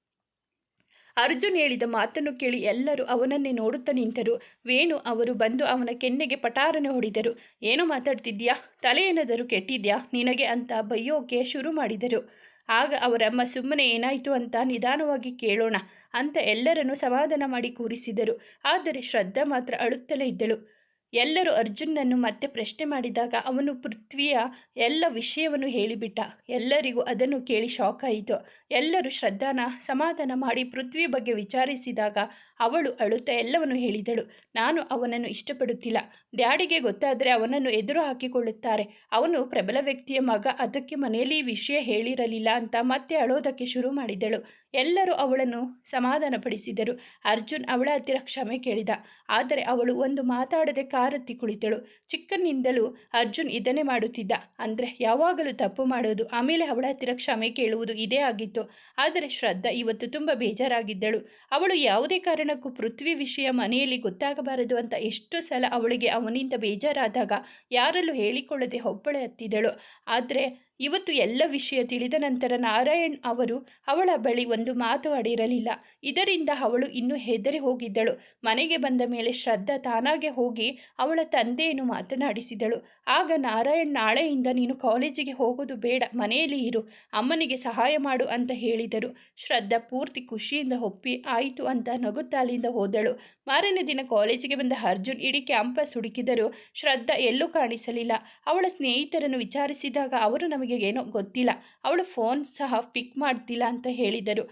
A: ಅರ್ಜುನ್ ಹೇಳಿದ ಮಾತನ್ನು ಕೇಳಿ ಎಲ್ಲರೂ ಅವನನ್ನೇ ನೋಡುತ್ತಾ ನಿಂತರು. ವೇಣು, ಅವರು ಬಂದು ಅವನ ಕೆನ್ನೆಗೆ ಪಟಾರನೆ ಹೊಡೆದರು. ಏನು ಮಾತಾಡ್ತಿದ್ಯಾ ತಲೆ ಏನಾದರೂ ಕೆಟ್ಟಿದ್ಯಾ? ನಿನಗೆ ಅಂತ ಬೈಯೋಕೆ ಶುರು ಮಾಡಿದರು. ಆಗ ಅವರಮ್ಮ ಸುಮ್ಮನೆ ಏನಾಯಿತು ಅಂತ ನಿಧಾನವಾಗಿ ಕೇಳೋಣ ಅಂತ ಎಲ್ಲರನ್ನು ಸಮಾಧಾನ ಮಾಡಿ ಕೂರಿಸಿದರು. ಆದರೆ ಶ್ರದ್ಧಾ ಮಾತ್ರ ಅಳುತ್ತಲೇ ಇದ್ದಳು. ಎಲ್ಲರೂ ಅರ್ಜುನನ್ನು ಮತ್ತೆ ಪ್ರಶ್ನೆ ಮಾಡಿದಾಗ ಅವನು ಪೃಥ್ವಿಯ ಎಲ್ಲ ವಿಷಯವನ್ನು ಹೇಳಿಬಿಟ್ಟ. ಎಲ್ಲರಿಗೂ ಅದನ್ನು ಕೇಳಿ ಶಾಕ್ ಆಯಿತು. ಎಲ್ಲರೂ ಶ್ರದ್ಧಾನ, ಸಮಾಧಾನ ಮಾಡಿ ಪೃಥ್ವಿ ಬಗ್ಗೆ ವಿಚಾರಿಸಿದಾಗ ಅವಳು ಅಳುತ್ತಾ ಎಲ್ಲವನ್ನು ಹೇಳಿದಳು. ನಾನು ಅವನನ್ನು ಇಷ್ಟಪಡುತ್ತಿಲ್ಲ. ಡ್ಯಾಡಿಗೆ ಗೊತ್ತಾದರೆ ಅವನನ್ನು ಎದುರು ಹಾಕಿಕೊಳ್ಳುತ್ತಾರೆ. ಅವನು ಪ್ರಬಲ ವ್ಯಕ್ತಿಯ ಮಗ. ಅದಕ್ಕೆ ಮನೆಯಲ್ಲಿ ವಿಷಯ ಹೇಳಿರಲಿಲ್ಲ ಅಂತ ಮತ್ತೆ ಅಳೋದಕ್ಕೆ ಶುರು ಮಾಡಿದಳು. ಎಲ್ಲರೂ ಅವಳನ್ನು ಸಮಾಧಾನಪಡಿಸಿದರು. ಅರ್ಜುನ್ ಅವಳ ಹತ್ತಿರ ಕ್ಷಮೆ ಕೇಳಿದ. ಆದರೆ ಅವಳು ಒಂದು ಮಾತಾಡದೆ ಕಾರತ್ತಿ ಕುಳಿತಳು. ಚಿಕ್ಕನಿಂದಲೂ ಅರ್ಜುನ್ ಇದನ್ನೇ ಮಾಡುತ್ತಿದ್ದ. ಅಂದರೆ ಯಾವಾಗಲೂ ತಪ್ಪು ಮಾಡೋದು, ಆಮೇಲೆ ಅವಳ ಹತ್ತಿರ ಕ್ಷಮೆ ಕೇಳುವುದು ಇದೇ ಆಗಿತ್ತು. ಆದರೆ ಶ್ರದ್ಧಾ ಇವತ್ತು ತುಂಬ ಬೇಜಾರಾಗಿದ್ದಳು. ಅವಳು ಯಾವುದೇ ಕಾರಣಕ್ಕೂ ಪೃಥ್ವಿ ವಿಷಯ ಮನೆಯಲ್ಲಿ ಗೊತ್ತಾಗಬಾರದು ಅಂತ ಎಷ್ಟು ಸಲ ಅವಳಿಗೆ ಅವನಿಂದ ಬೇಜಾರಾದಾಗ ಯಾರಲ್ಲೂ ಹೇಳಿಕೊಳ್ಳದೆ ಒಬ್ಬಳೆ ಹತ್ತಿದಳು. ಆದರೆ ಇವತ್ತು ಎಲ್ಲ ವಿಷಯ ತಿಳಿದ ನಂತರ ನಾರಾಯಣ್ ಅವರು ಅವಳ ಬಳಿ ಒಂದು ಮಾತು ಆಡಿರಲಿಲ್ಲ ಇದರಿಂದ ಅವಳು ಇನ್ನೂ ಹೆದರಿ ಹೋಗಿದ್ದಳು. ಮನೆಗೆ ಬಂದ ಮೇಲೆ ಶ್ರದ್ಧಾ ತಾನಾಗೆ ಹೋಗಿ ಅವಳ ತಂದೆಯನ್ನು ಮಾತನಾಡಿಸಿದಳು. ಆಗ ನಾರಾಯಣ್, ನಾಳೆಯಿಂದ ನೀನು ಕಾಲೇಜಿಗೆ ಹೋಗೋದು ಬೇಡ, ಮನೆಯಲ್ಲಿ ಇರು, ಅಮ್ಮನಿಗೆ ಸಹಾಯ ಮಾಡು ಅಂತ ಹೇಳಿದರು. ಶ್ರದ್ಧಾ ಪೂರ್ತಿ ಖುಷಿಯಿಂದ ಒಪ್ಪಿ, ಆಯಿತು ಅಂತ ನಗುತ್ತಾ ಅಲ್ಲಿಂದ ಹೋದಳು. ಮಾರನೇ ದಿನ ಕಾಲೇಜಿಗೆ ಬಂದ ಅರ್ಜುನ್ ಇಡೀ ಕ್ಯಾಂಪಸ್ ಹುಡುಕಿದರೂ ಶ್ರದ್ಧಾ ಎಲ್ಲೂ ಕಾಣಿಸಲಿಲ್ಲ. ಅವಳ ಸ್ನೇಹಿತರನ್ನು ವಿಚಾರಿಸಿದಾಗ ಅವರು ನಮಗೆ ಏನೋ ಗೊತ್ತಿಲ್ಲ. ಅವಳು ಫೋನ್ ಸಹ ಪಿಕ್ ಮಾಡ್ತಿಲ್ಲ ಅಂತ ಹೇಳಿದರು.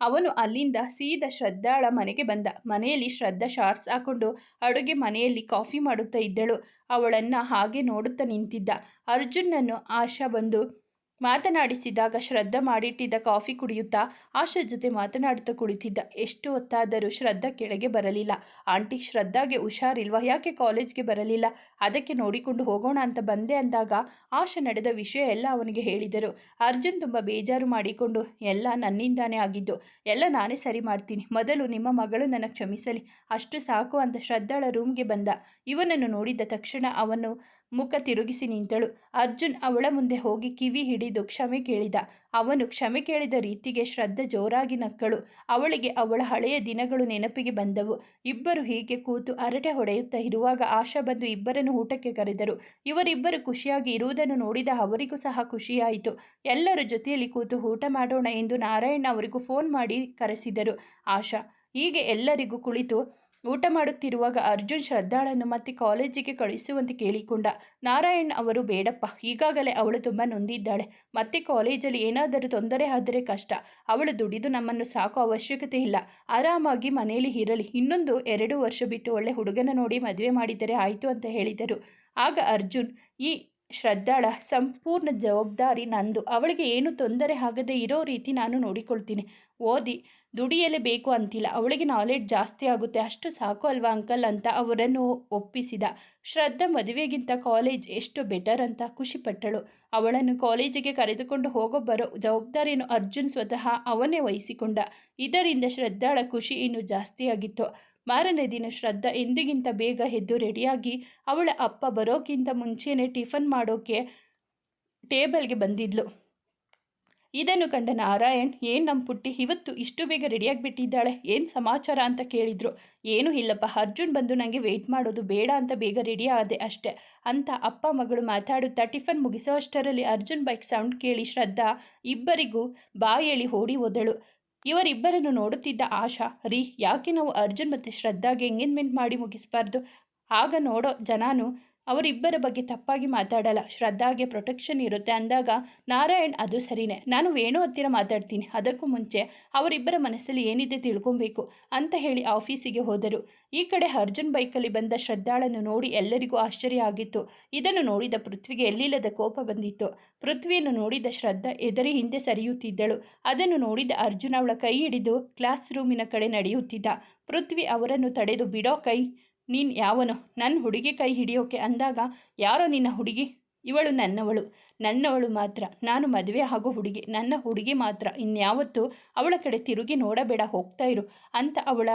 A: ಅವನು ಅಲ್ಲಿಂದ ಸೀದಾ ಶ್ರದ್ಧಾಳ ಮನೆಗೆ ಬಂದ. ಮನೆಯಲ್ಲಿ ಶ್ರದ್ಧಾ ಶಾರ್ಟ್ಸ್ ಹಾಕೊಂಡು ಅಡುಗೆ ಮನೆಯಲ್ಲಿ ಕಾಫಿ ಮಾಡುತ್ತಾ ಇದ್ದಳು. ಅವಳನ್ನು ಹಾಗೆ ನೋಡುತ್ತಾ ನಿಂತಿದ್ದ. ಅರ್ಜುನನ್ನು ಆಶಾ ಬಂದು ಮಾತನಾಡಿಸಿದಾಗ ಶ್ರದ್ಧಾ ಮಾಡಿಟ್ಟಿದ್ದ ಕಾಫಿ ಕುಡಿಯುತ್ತಾ ಆಶಾ ಜೊತೆ ಮಾತನಾಡುತ್ತಾ ಕುಳಿತಿದ್ದ. ಎಷ್ಟು ಹೊತ್ತಾದರೂ ಶ್ರದ್ಧಾ ಕೆಳಗೆ ಬರಲಿಲ್ಲ. ಆಂಟಿ, ಶ್ರದ್ಧಾಗೆ ಹುಷಾರಿಲ್ವಾ? ಯಾಕೆ ಕಾಲೇಜ್ಗೆ ಬರಲಿಲ್ಲ? ಅದಕ್ಕೆ ನೋಡಿಕೊಂಡು ಹೋಗೋಣ ಅಂತ ಬಂದೆ ಅಂದಾಗ ಆಶಾ ನಡೆದ ವಿಷಯ ಎಲ್ಲ ಅವನಿಗೆ ಹೇಳಿದರು. ಅರ್ಜುನ್ ತುಂಬ ಬೇಜಾರು ಮಾಡಿಕೊಂಡು ಎಲ್ಲ ನನ್ನಿಂದಾನೇ ಆಗಿದ್ದು. ಎಲ್ಲ ನಾನೇ ಸರಿ ಮಾಡ್ತೀನಿ. ಮೊದಲು ನಿಮ್ಮ ಮಗಳು ನನ್ನ ಕ್ಷಮಿಸಲಿ. ಅಷ್ಟು ಸಾಕು ಅಂತ ಶ್ರದ್ಧಾಳ ರೂಮ್ಗೆ ಬಂದ. ಇವನನ್ನು ನೋಡಿದ ತಕ್ಷಣ ಅವನು ಮುಖ ತಿರುಗಿಸಿ ನಿಂತಳು. ಅರ್ಜುನ್ ಅವಳ ಮುಂದೆ ಹೋಗಿ ಕಿವಿ ಹಿಡಿದು ಕ್ಷಮೆ ಕೇಳಿದ. ಅವನು ಕ್ಷಮೆ ಕೇಳಿದ ರೀತಿಗೆ ಶ್ರದ್ಧೆ ಜೋರಾಗಿ ನಕ್ಕಳು. ಅವಳಿಗೆ ಅವಳ ಹಳೆಯ ದಿನಗಳು ನೆನಪಿಗೆ ಬಂದವು. ಇಬ್ಬರು ಹೀಗೆ ಕೂತು ಅರಟೆ ಹೊಡೆಯುತ್ತಾ ಇರುವಾಗ ಆಶಾ ಬಂದು ಇಬ್ಬರನ್ನು ಊಟಕ್ಕೆ ಕರೆದರು. ಇವರಿಬ್ಬರು ಖುಷಿಯಾಗಿ ಇರುವುದನ್ನು ನೋಡಿದ ಅವರಿಗೂ ಸಹ ಖುಷಿಯಾಯಿತು. ಎಲ್ಲರ ಜೊತೆಯಲ್ಲಿ ಕೂತು ಊಟ ಮಾಡೋಣ ಎಂದು ನಾರಾಯಣ ಅವರಿಗೂ ಫೋನ್ ಮಾಡಿ ಕರೆಸಿದರು. ಆಶಾ, ಹೀಗೆ ಎಲ್ಲರಿಗೂ ಕುಳಿತು ಊಟ ಮಾಡುತ್ತಿರುವಾಗ ಅರ್ಜುನ್ ಶ್ರದ್ಧಾಳನ್ನು ಮತ್ತೆ ಕಾಲೇಜಿಗೆ ಕಳುಹಿಸುವಂತೆ ಕೇಳಿಕೊಂಡ. ನಾರಾಯಣ್ ಅವರು, ಬೇಡಪ್ಪ, ಈಗಾಗಲೇ ಅವಳು ತುಂಬ ನೊಂದಿದ್ದಾಳೆ. ಮತ್ತೆ ಕಾಲೇಜಲ್ಲಿ ಏನಾದರೂ ತೊಂದರೆ ಆದರೆ ಕಷ್ಟ. ಅವಳು ದುಡಿದು ನಮ್ಮನ್ನು ಸಾಕೋ ಅವಶ್ಯಕತೆ ಇಲ್ಲ. ಆರಾಮಾಗಿ ಮನೆಯಲ್ಲಿ ಇರಲಿ. ಇನ್ನೊಂದು ಎರಡು ವರ್ಷ ಬಿಟ್ಟು ಒಳ್ಳೆ ಹುಡುಗನ ನೋಡಿ ಮದುವೆ ಮಾಡಿದರೆ ಆಯಿತು ಅಂತ ಹೇಳಿದರು. ಆಗ ಅರ್ಜುನ್, ಈ ಶ್ರದ್ಧಾಳ, ಸಂಪೂರ್ಣ ಜವಾಬ್ದಾರಿ ನಂದು. ಅವಳಿಗೆ ಏನು ತೊಂದರೆ ಆಗದೆ ಇರೋ ರೀತಿ ನಾನು ನೋಡಿಕೊಳ್ತೀನಿ. ಓದಿ, ದುಡಿಯಲೇ ಬೇಕು ಅಂತಿಲ್ಲ. ಅವಳಿಗೆ ನಾಲೆಡ್ಜ್ ಜಾಸ್ತಿ ಆಗುತ್ತೆ. ಅಷ್ಟು ಸಾಕು ಅಲ್ವಾ ಅಂಕಲ್ ಅಂತ ಅವರನ್ನು ಒಪ್ಪಿಸಿದ. ಶ್ರದ್ಧಾ ಮದುವೆಗಿಂತ ಕಾಲೇಜ್ ಎಷ್ಟು ಬೆಟರ್ ಅಂತ ಖುಷಿಪಟ್ಟಳು ಅವಳನ್ನು ಕಾಲೇಜಿಗೆ ಕರೆದುಕೊಂಡು ಹೋಗೋ ಬರೋ ಜವಾಬ್ದಾರಿಯನ್ನು ಅರ್ಜುನ್ ಸ್ವತಃ ಅವನೇ ವಹಿಸಿಕೊಂಡ. ಇದರಿಂದ ಶ್ರದ್ಧಾಳ ಖುಷಿ ಇನ್ನೂ ಜಾಸ್ತಿಯಾಗಿತ್ತು ಮಾರನೇ ದಿನ ಶ್ರದ್ಧಾ ಎಂದಿಗಿಂತ ಬೇಗ ಎದ್ದು ರೆಡಿಯಾಗಿ ಅವಳ ಅಪ್ಪ ಬರೋಕ್ಕಿಂತ ಮುಂಚೆನೇ ಟಿಫನ್ ಮಾಡೋಕ್ಕೆ ಟೇಬಲ್ಗೆ ಬಂದಿದ್ಲು. ಇದನ್ನು ಕಂಡ ನಾರಾಯಣ್, ಏನು ನಮ್ಮ ಪುಟ್ಟಿ, ಇವತ್ತು ಇಷ್ಟು ಬೇಗ ರೆಡಿಯಾಗಿಬಿಟ್ಟಿದ್ದಾಳೆ ಏನು ಸಮಾಚಾರ ಅಂತ ಕೇಳಿದರು. ಏನೂ ಇಲ್ಲಪ್ಪ, ಅರ್ಜುನ್ ಬಂದು ನನಗೆ ವೆಯ್ಟ್ ಮಾಡೋದು ಬೇಡ ಅಂತ ಬೇಗ ರೆಡಿ ಆದೆ ಅಷ್ಟೆ ಅಂತ ಅಪ್ಪ ಮಗಳು ಮಾತಾಡುತ್ತಾ ಟಿಫನ್ ಮುಗಿಸೋ ಅಷ್ಟರಲ್ಲಿ ಅರ್ಜುನ್ ಬೈಕ್ ಸೌಂಡ್ ಕೇಳಿ ಶ್ರದ್ಧಾ ಇಬ್ಬರಿಗೂ ಬಾಯೇಳಿ ಓಡಿ ಹೋದಳು. ಇವರಿಬ್ಬರನ್ನು ನೋಡುತ್ತಿದ್ದ ಆಶಾ, ರೀ, ಯಾಕೆ ನಾವು ಅರ್ಜುನ್ ಮತ್ತು ಶ್ರದ್ಧಾಗೆ ಎಂಗೇಜ್ಮೆಂಟ್ ಮಾಡಿ ಮುಗಿಸಬಾರ್ದು? ಆಗ ನೋಡೋ ಜನಾನು ಅವರಿಬ್ಬರ ಬಗ್ಗೆ ತಪ್ಪಾಗಿ ಮಾತಾಡಲ್ಲ. ಶ್ರದ್ಧಾಗೆ ಪ್ರೊಟೆಕ್ಷನ್ ಇರುತ್ತೆ ಅಂದಾಗ, ನಾರಾಯಣ್, ಅದು ಸರಿನೇ. ನಾನು ವೇಣು ಹತ್ತಿರ ಮಾತಾಡ್ತೀನಿ. ಅದಕ್ಕೂ ಮುಂಚೆ ಅವರಿಬ್ಬರ ಮನಸ್ಸಲ್ಲಿ ಏನಿದೆ ತಿಳ್ಕೊಬೇಕು ಅಂತ ಹೇಳಿ ಆಫೀಸಿಗೆ ಹೋದರು. ಈ ಕಡೆ ಅರ್ಜುನ್ ಬೈಕಲ್ಲಿ ಬಂದ ಶ್ರದ್ಧಾಳನ್ನು ನೋಡಿ ಎಲ್ಲರಿಗೂ ಆಶ್ಚರ್ಯ ಆಗಿತ್ತು. ಇದನ್ನು ನೋಡಿದ ಪೃಥ್ವಿಗೆ ಎಲ್ಲಿಲ್ಲದ ಕೋಪ ಬಂದಿತ್ತು. ಪೃಥ್ವಿಯನ್ನು ನೋಡಿದ ಶ್ರದ್ಧಾ ಎದರಿ ಹಿಂದೆ ಸರಿಯುತ್ತಿದ್ದಳು. ಅದನ್ನು ನೋಡಿದ ಅರ್ಜುನ್ ಅವಳ ಕೈ ಹಿಡಿದು ಕ್ಲಾಸ್ ರೂಮಿನ ಕಡೆ ನಡೆಯುತ್ತಿದ್ದ. ಪೃಥ್ವಿ ಅವರನ್ನು ತಡೆದು, ಬಿಡೋ ಕೈ ನೀನು ಯಾವನು? ನನ್ನ ಹುಡುಗಿ ಕೈ ಹಿಡಿಯೋಕೆ ಅಂದಾಗ ಯಾರೋ ನಿನ್ನ ಹುಡುಗಿ? ಇವಳು ನನ್ನವಳು. ನನ್ನವಳು ಮಾತ್ರ. ನಾನು ಮದುವೆ ಹಾಗೂ ಹುಡುಗಿ. ನನ್ನ ಹುಡುಗಿ ಮಾತ್ರ. ಇನ್ಯಾವತ್ತೂ ಅವಳ ಕಡೆ ತಿರುಗಿ ನೋಡಬೇಡ, ಹೋಗ್ತಾ ಇರು ಅಂತ ಅವಳ